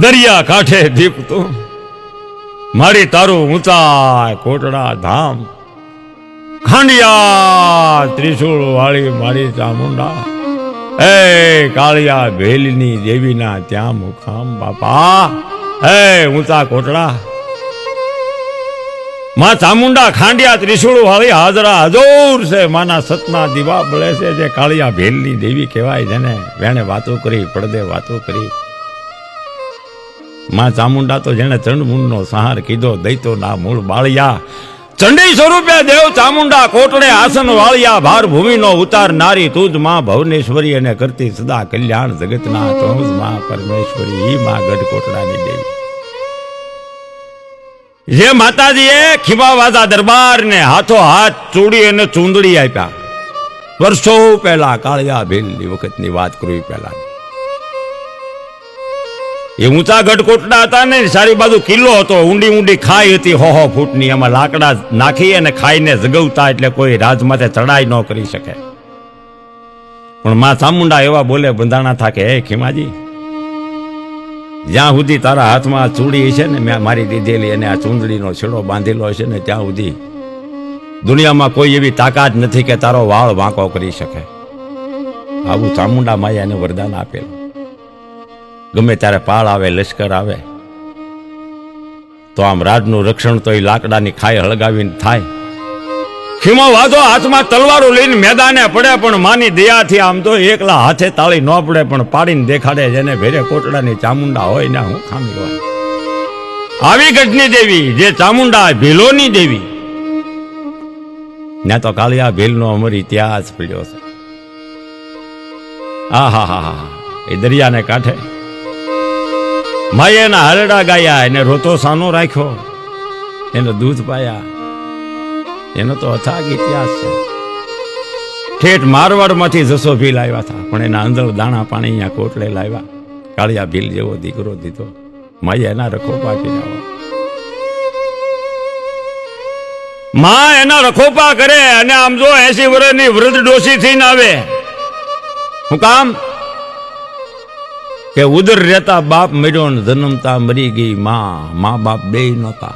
દરિયા કાંઠે દીપતું મારી તારું ઊંચા કોટડા ધામ. ખાંડિયા ત્રિશુળ વાળી મારી ચામુંડા. એ કાળિયા ભેલની દેવીના ત્યાં મુખામ બાપા. હે ઊંચા કોટડા. માં ચામુંડા ખાંડિયા ત્રિશુળ વાળી હાજરા હજોર છે. માના સતના દીવા બળે છે જે કાળિયા ભેલની દેવી કહેવાય જેને વેણે વાતો કરી, પડદે વાતો કરી. માં ચામુંડા તો જેને ચંડમુંડનો સહાર કીધો દૈતો ના મૂળ બાળિયા. ચંડી સ્વરૂપે દેવ ચામુંડા કોટડે આસન વાળિયા, ભાર ભૂમિનો ઉતાર નારી તુજમાં ભવનેશ્વરી અને કરતી સદા કલ્યાણ જગતના જ માં પરમેશ્વરી, ઈ માં ગઢ કોટડાની દેવી. જે માતાજીએ ખીમાવાદા દરબારને હાથો હાથ ચૂડી અને ચૂંદડી આપ્યા. વર્ષો પહેલા કાળિયા ભીલની વખતની વાત કરવી પહેલા એ ઊંચા ગઢકોટડા હતા ને, સારી બાજુ કિલ્લો હતો. ઊંડી ઊંડી ખાઈ હતી હો હો ફૂટની. એમાં લાકડા નાખી અને ખાઈને જગવતા એટલે કોઈ રાજમાથે ચડાઈ ન કરી શકે. પણ માં ચામુંડા એવા બોલે, બંધાણા થા કે હે ખીમાજી. જ્યાં સુધી તારા હાથમાં ચૂડી છે ને, મેં મારી દીધેલી અને આ ચૂંદડીનો છેડો બાંધેલો છે ને, ત્યાં સુધી દુનિયામાં કોઈ એવી તાકાત નથી કે તારો વાળ વાંકો કરી શકે. આવું ચામુંડા માયાને વરદાન આપેલું. ગમે ત્યારે પાળ આવે, લશ્કર આવે. તો આમ રાજનું રક્ષણ તો એ લાકડાની ખાઈ હળગાવીને થાય. ખીમો વાધો, હાથમાં તલવારો લઈને મેદાને પડે, પણ માની દયાથી આમ તો એકલા હાથે તાળી ન પડે, પણ પાડીને દેખાડે જેને ભેરે કોટડાની ચામુંડા હોય ને હું ખામી હોય. આવી ગઢની દેવી, જે ચામુંડા ભીલોની દેવી. ને તો કાલિયા ભીલનો અમર ઇતિહાસ પડ્યો છે. આ હા હા હા, એ દરિયાને કાંઠે માએ એના હરડા ગાયા, એને રોતો સાનો રાખ્યો. એને દૂધ પાયા. એનો તો અથાગ ઇતિહાસ છે. ઠેઠ મારવાડમાંથી જસો ભીલ આવ્યા હતા, પણ એના અંદર દાણા પાણી અહીંયા કોટલે લાવ્યા. કાળિયા ભીલ જેવો દીકરો દીધો. માએ એના રખો પાકી આવો માં એના રખોપા કરે અને આમ જો એસી વર્ષની વૃદ્ધ ડોસી થઈને આવે. હું કામ? કે ઉદર રહેતા બાપ મર્યો ને જન્મતા મરી ગઈ માં. મા બાપ બે નહોતા.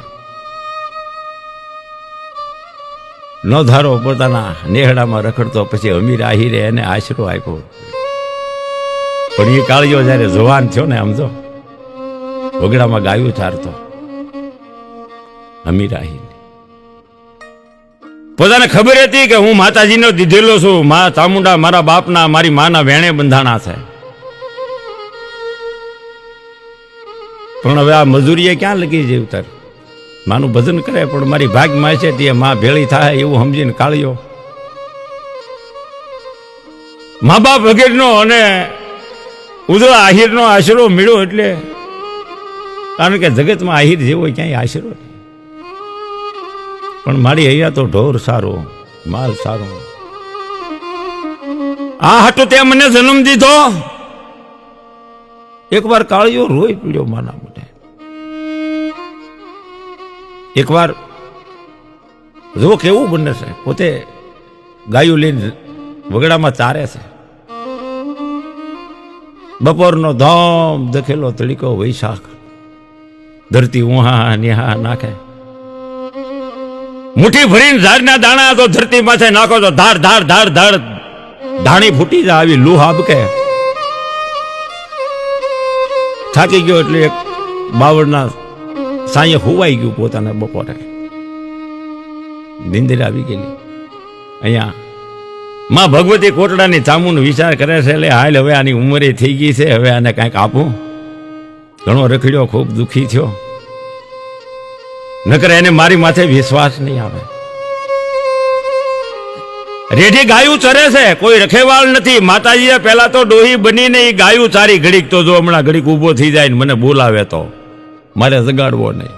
ન ધારો પોતાના નેહડામાં રખડતો, પછી અમીર આહિરે એને આશરો આપ્યો. પણ એ કાળિયો જ્યારે જવાન થયો ને સમજો વગડામાં ગાયું ચારતો અમીર આહિર પોતાને ખબર હતી કે હું માતાજીનો દીધેલો છું. મા ચામુંડા મારા બાપના, મારી માના વેણે બંધાણા છે. પણ હવે આ મજૂરીએ ક્યાં લગી જીવતર માનું ભજન કરે, પણ મારી ભાગમાં છે તે માં ભેળી થાય એવું સમજીને કાળ્યો. મા બાપ વગેરેનો અને ઉદળા આહિરનો આશરો મળ્યો એટલે, કારણ કે જગતમાં આહિર જેવો ક્યાંય આશરો પણ મારી અહીંયા તો ઢોર સારો, માલ સારો. આ હતો તે મને જન્મ દીધો. એકવાર કાળિયો રોઈ પીડ્યો માના એકવાર જો કેવું બને છે. પોતે ગાયું લઈને વગડામાં ચારે છે. બપોરનો ધોમ દખેલો તળીકો વૈશાખ. ધરતી ઉહા નિહા નાખે. મુઠ્ઠી ભરીને ઝાડના દાણા તો ધરતી માથે નાખો તો ધાર ધાર ધાર ધાર ધાણી ફૂટી જાય આવી લૂહ આબકે થાકી ગયો એટલે એક બાવળના સાંયે હોવાઈ ગયું પોતાને બપોરે. નિંદર આવી ગયેલી. અહીંયા માં ભગવતી કોટડાની ચામુનો વિચાર કરે છે એટલે હાલ હવે આની ઉંમરે થઈ ગઈ છે, હવે આને કાંઈક આપું. ઘણો રખડ્યો, ખૂબ દુઃખી થયો. નકર એને મારી માથે વિશ્વાસ નહીં આવે. રેઢી ગાયું ચરે છે, કોઈ રખેવાળ નથી. માતાજીએ પહેલા તો ડોહી બનીને એ ગાયું ચારી ઘડીક તો જો હમણાં ઘડીક ઊભો થઈ જાય ને મને બોલાવે તો. મારે જગાડવો નહીં.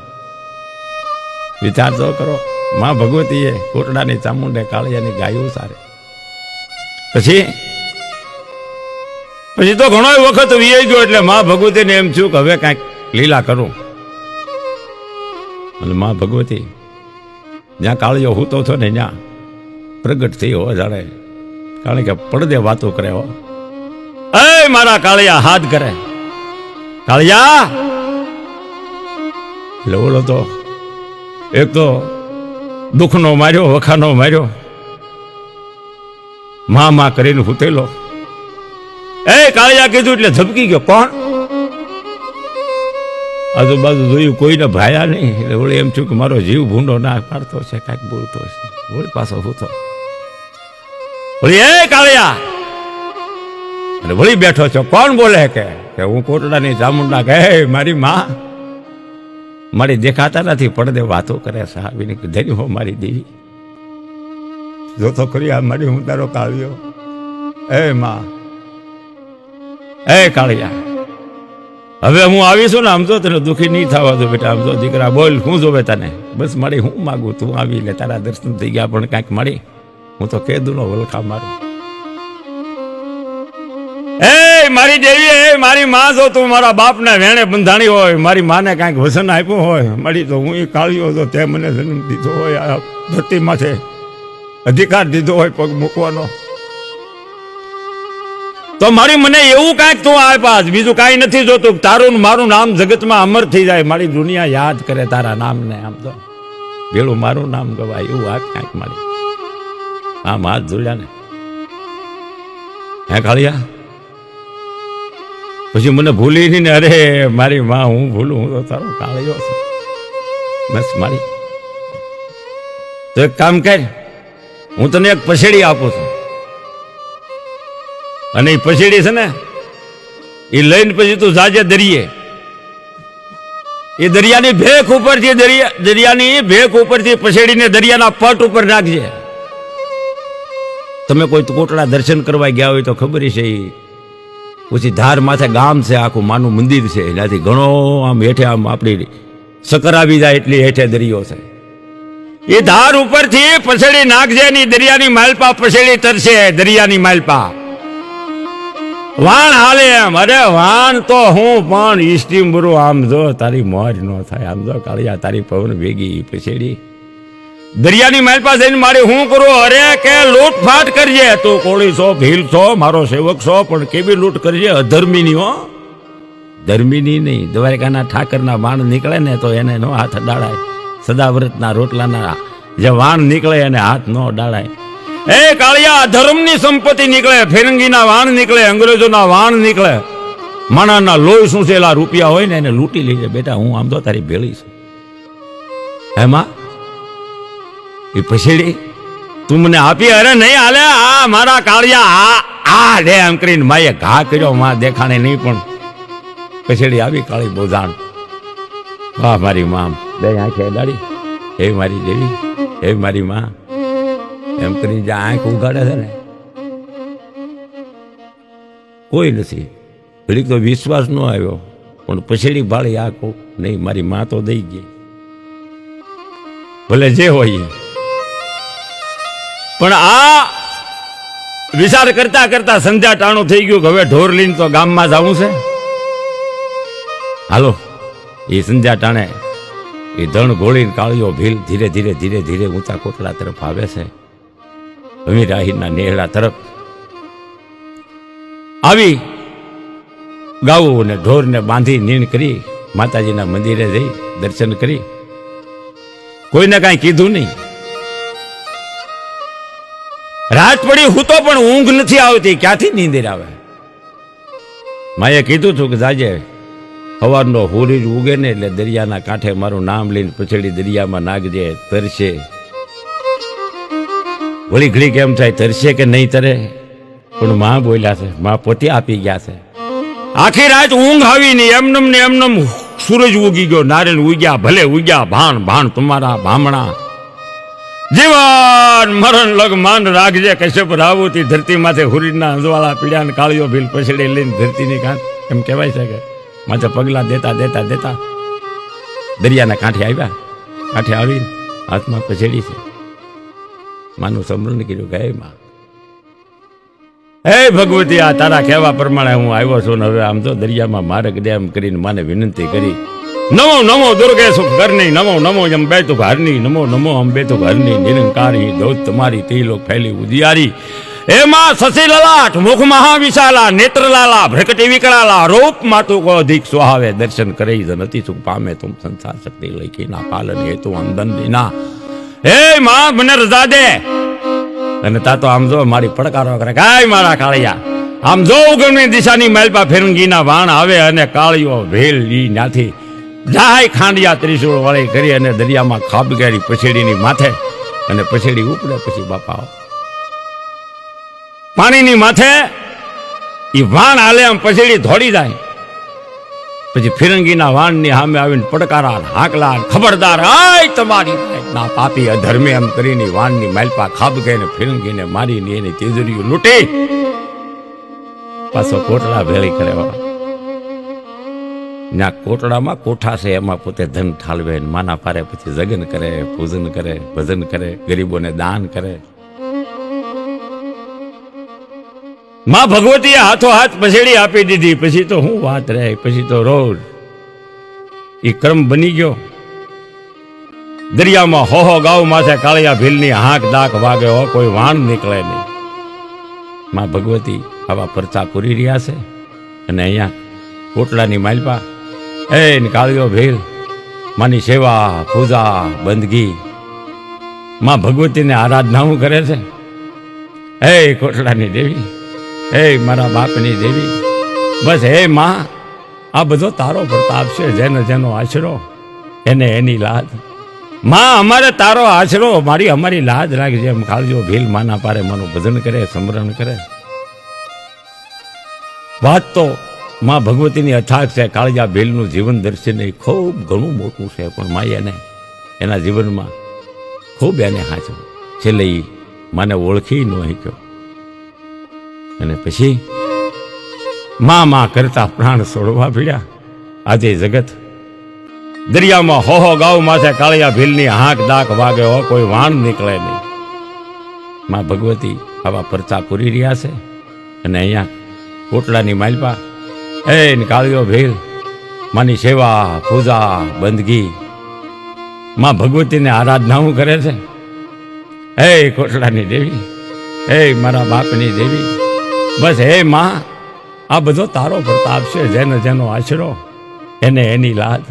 વિચાર તો કરો, માં ભગવતીએ કોટડાની ચામુંડે કાળિયાની ગાયું સારે. પછી? પછી તો ઘણો વખત વીઆઈ ગયો એટલે માં ભગવતીને એમ થયું કે હવે કાંઈક લીલા કરું. અને માં ભગવતી, જ્યાં કાળિયો હૂતો છો ને ત્યાં પ્રગટ થયો જાણે. કારણ કે પડદે વાતો કરે હો. એ મારા કાળિયા, હાથ કરે કાળિયા એટલે બોલો તો, એક તો દુઃખનો માર્યો, વખાનો માર્યો. મા મા કરીને હુતેલો. એ કાળિયા કીધું એટલે ધબકી ગયો. કોણ? આજુબાજુ જોયું કોઈને ભાયા નહીં. એટલે વળી એમ થયું કે મારો જીવ ભૂંડો ના પાડતો છે, કાંઈક બોલતો છે. વળી પાછો હૂતો. વળી એ કાળિયા! અને વળી બેઠો છો. કોણ બોલે કે? હું કોટડાની ચામુંડા કહે મારી માં મારી દેખાતા નથી પડદે વાતો કરે સાહેબીને ધરી હો મારી દેવી. જોતો ખરી આ મારી હું તારો કાળિયો એ માં. એ કાળિયા હવે હું આવીશું ને આમ તો તને દુઃખી નહીં થવા દો બેટા આમ તો દીકરા બોલ હું જોવે તને? બસ મારી હું માગું તું આવી લે તારા દર્શન થઈ ગયા પણ કાંઈક મળી હું તો કેદુનો વલખા મારું. મારી દેવી મારી માં જો તું મારા બાપને વેણે બંધાણી હોય, મારી માને કાંઈક વસન આપ્યું હોય મળી તો હું એ હતો, તે મને દીધો હોય, આ ધરતી માથે અધિકાર દીધો હોય પગ મૂકવાનો. તો મારી મને એવું કાંઈક તું આપાસ બીજું કાંઈ નથી જોતું. તારું મારું નામ જગતમાં અમર થઈ જાય, મારી દુનિયા યાદ કરે તારા નામને આમ તો. પેલું મારું નામ ગવાય, એવું આ કાંઈક મારી. આમ હાથ જોડ્યા ને. હે કાળિયા? પછી મને ભૂલી નહીં ને અરે, મારી માં, હું ભૂલું, હું તો તારો કાળિયો છું. બસ મારી. તો એક કામ કર, હું તને એક પછેડી આપું છું. અને એ પછેડી છે ને એ લઈને પછી તું જાજે દરિયે. એ દરિયાની ભેખ ઉપરથી દરિયા, દરિયાની ભેખ ઉપરથી પછેડીને દરિયાના પટ ઉપર નાખજે. તમે કોઈ કોટડા દર્શન કરવા ગયા હોય તો ખબર છે એ પછી ધાર માથે ગામ છે, આખું માનું મંદિર છે. એનાથી ઘણો આમ હેઠે આમ આપણી સકર આવી જાય એટલી હેઠે દરિયો છે. એ ધાર ઉપરથી પછેડી નાખજે ની દરિયાની માલપા પછેડી તરશે દરિયાની માલપા. વાણ હાલે એમ. અરે વાણ તો હું પણ ઈસ્ટીમ બરું આમ જો તારી મોજ ન થાય. આમ જો કાળિયા તારી પવન ભેગી પછેડી. દરિયાની મારી પાસે મારે હું કરું? અરે કે લૂંટફાટ કરજે તું કોળી છો, ભીલ છો, મારો સેવક છો, પણ કેવી લૂંટ કરજે અધર્મીની, હો. ધર્મીની નહીં, દ્વારકાના ઠાકરના વાણ નીકળે ને તો એને નો હાથ ડાળાય સદાવ્રતના રોટલાના જે વાણ નીકળે એને હાથ નો ડાળાય એ કાળિયા ધર્મની સંપત્તિ નીકળે, ફિરંગીના વાણ નીકળે, અંગ્રેજોના વાણ નીકળે. માણાના લોહી શું છે? રૂપિયા હોય ને એને લૂંટી લેજે. બેટા, હું આમ તો તારી ભેળી છું. એમાં એ પછેડી, તું મને આપી, અરે નહીં હાલે, આ મારા કાળિયા, આ આ રે એમ કરીને માએ ઘા કર્યો માં દેખાણે નહીં પણ. પછેડી આવી કાળી બોધાણ વાહ, મારી માં, બે આંખે દાડી હે મારી દેવી, હે મારી માં, એમ કરીને જે આંખ ઉગાડે છે ને, કોઈ નથી. ઘડીક તો વિશ્વાસ ન આવ્યો, પણ પછેડી ભાળી આ કહું નહીં, મારી માં તો દઈ ગઈ. ભલે જે હોય. પણ આ વિચાર કરતા કરતા સંધ્યા ટાણું થઈ ગયું કે હવે ઢોર લઈને તો ગામમાં જવું છે? હાલો, એ સંધ્યા ટાણે એ ધણ ગોળીને કાળીઓ ભીલ ધીરે ધીરે ધીરે ધીરે ઊંચા કોટલા તરફ આવે છે. ભમીરાહીના નેહડા તરફ આવી ગાવું ઢોરને બાંધી નીણ કરી, માતાજીના મંદિરે જઈ દર્શન કરી. કોઈને કાંઈ કીધું નહીં. રાત પડી, હું તો પણ ઊંઘ નથી આવતી. ક્યાંથી નીંદર આવે? માએ કીધું હતું કે જાજે સવારનો હોરીજ ઉગે ને એટલે દરિયાના કાંઠે મારું નામ લઈને પછેડી દરિયામાં નાગજે, તરશે. વળી ઘડી કેમ થાય, તરશે કે નહીં તરે? પણ માં બોલ્યા છે, માં પોતે આપી ગયા છે. આખી રાત ઊંઘ આવી નહીં એમનમ ને એમનમ સૂરજ ઉગી ગયો નારાયણ ઉગ્યા, ભલે ઉગ્યા ભાણ ભાણ તમારા, ભામણા. જીવન, મરણ લગ માન રાખજે, કશ્યપ, રાવુતી ધરતી માથે હુરીના અંજવાળા પીડ્યા ને કાળીઓ ભીલ પછડી લઈને ધરતીની કાંઠ એમ કહેવાય છે કે માથે પગલા દેતા દેતા દેતા દરિયાના કાંઠે આવ્યા. કાંઠે આવી હાથમાં પછેડી છે. માનું સમરણ કર્યું હે માં, હે ભગવતી, આ તારા કહેવા પ્રમાણે હું આવ્યો છું ને હવે આમ તો દરિયામાં માર્ગ દે એમ કરીને માને વિનંતી કરી. નમો નમો દુર્ગે સુખ કરની નમો નમો બે તું ઘરની, નમો નમો અંબે તો ઘરની, નિરંકારી ધોત તમારી તે લોક ફેલી ઉદિયારી એમાં સસી લલાટ મુખ મહાવિશાલા, નેત્રલાલા, ભ્રકટી વિકરાલા રૂપ માતુ કો અધિક સુહાવે, દર્શન કરી નથી સુખ પામે તુમ સંસાર શક્તિ લખી ના પાલન હેતુ અંદન દીના હે માં મને રજા દે અને તા તો આમ જો મારી પડકારો કરે કાય મારા કાળિયા. આમ જો ઉગમની દિશાની માલપા ફેરંગીના વાણ આવે અને કાળિયો ભેલ ઈ નાથી જાય ખાંડિયા ત્રિશુળ વાળી કરી અને દરિયામાં ખાબ ગાડી પછેડીની માથે અને પછેડી ઉપડે પછી બાપા પાણીની માથે એ વાણ હાલે આમ પછેડી ધોડી જાય. પછી ફિરંગીના વાણની સામે આવીને પડકારા, હાકલા, ખબરદાર, આય તમારી ના પાપી અધર્મે એમ કરીને વાણની માલપા ખાબ ગઈને ફિરંગીને મારીને એની તેજરીઓ લૂંટી. પાછો કોટલા ભેળી કરે. ના કોટડામાં કોઠા છે, એમાં પોતે ધન ઠાલવે માના પારે પછી જગન કરે, પૂજન કરે, ભજન કરે, ગરીબોને દાન કરે. માં ભગવતીએ હાથો હાથ પછેડી આપી દીધી. પછી તો હું વાત રહે, પછી તો રોજ. એ ક્રમ બની ગયો. દરિયામાં હો ગાવ માથે કાળિયા ભીલની હાંક દાક વાગે હો, કોઈ વાણ નીકળે નહીં. માં ભગવતી આવા પરચા પૂરી રહ્યા છે. અને અહીંયા કોટલાની માલપા એ કાળિયો ભીલ. માની સેવા, પૂજા, બંદગી. માં ભગવતીને આરાધનાઓ કરે છે. હે કોટલાની દેવી, હે મારા બાપની દેવી, બસ હે માં, આ બધો તારો પ્રતાપ છે, જેનો જેનો આશરો, એને એની લાજ. માં, અમારે તારો આશરો, મારી અમારી લાજ રાખજે, એમ ખાલજો, ભીલ માના પારે માનું ભજન કરે સમરણ કરે. વાત તો માં ભગવતીની અથાગ છે કાળજા ભીલનું જીવન દર્શન ખૂબ ઘણું મોટું છે, પણ માએ એને, એના જીવનમાં ખૂબ એને હાચો છેલ્લે એ મને ઓળખી ન શક્યો. અને પછી મા મા કરતા પ્રાણ છોડવા પીડ્યા આજે જગત દરિયામાં હો હો ગાઉ માથે કાળિયા ભીલની હાંક દાક વાગે હો, કોઈ વાણ નીકળે નહીં. માં ભગવતી આવા પરચા પૂરી રહ્યા છે અને અહીંયા કોટલાની માલપા ને કાળિયો ભીલ, માની સેવા, પૂજા, બંદગી. માં ભગવતીને આરાધનાઓ કરે છે. હે કોટલાની દેવી, હે મારા બાપની દેવી, બસ હે માં, આ બધો તારો પ્રતાપ છે, જેને જેનો આશરો, એને એની લાજ.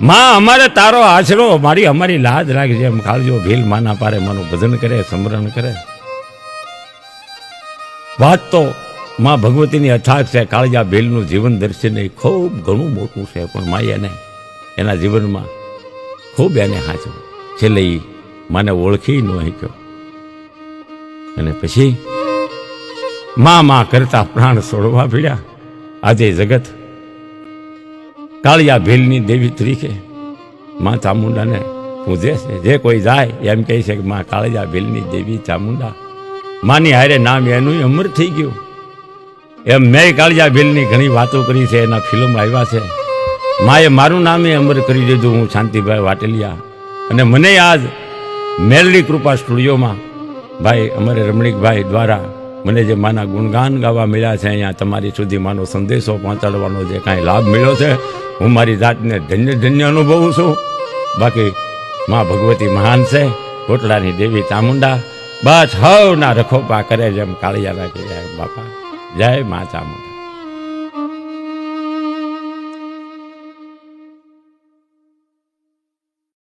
માં, અમારે તારો આશરો, મારી અમારી લાજ રાખજે એમ કાળજો ભીલ માના પારે માનું ભજન કરે સમરણ કરે. વાત તો માં ભગવતીની અથાગ છે કાળજા ભીલનું જીવન દર્શન એ ખૂબ ઘણું મોટું છે, પણ માએ એને, એના જીવનમાં ખૂબ એને હાચવું છેલ્લે એ મને ઓળખી ન શક્યો. અને પછી મા મા કરતા પ્રાણ છોડવા પીડ્યા આજે જગત કાળિયા ભીલની દેવી તરીકે મા ચામુંડાને પૂજે છે. જે કોઈ જાય એમ કહે છે કે, મા કાળિયા ભીલની દેવી ચામુંડા માની હારે નામ એનું અમર થઈ ગયું. એમ મેં કાળિયા ભીલની ઘણી વાતો કરી છે, એના ફિલ્મ આવ્યા છે. માએ મારું નામે અમર કરી દીધું હું, શાંતિભાઈ વાટેલિયા. અને મને આજ મેલડી કૃપા સ્ટુડિયોમાં ભાઈ અમારે રમણીકભાઈ દ્વારા મને જે માના ગુણગાન ગાવા મળ્યા છે, અહીંયા તમારી સુધી માનો સંદેશો પહોંચાડવાનો જે કાંઈ લાભ મળ્યો છે, હું મારી જાતને ધન્ય ધન્ય અનુભવું છું. બાકી મા ભગવતી મહાન છે કોટડાની દેવી ચામુંડા, બસ હવના રખોપા કરે જેમ કાળિયા રાખી જાય બાપા. જય મા ચામુંડા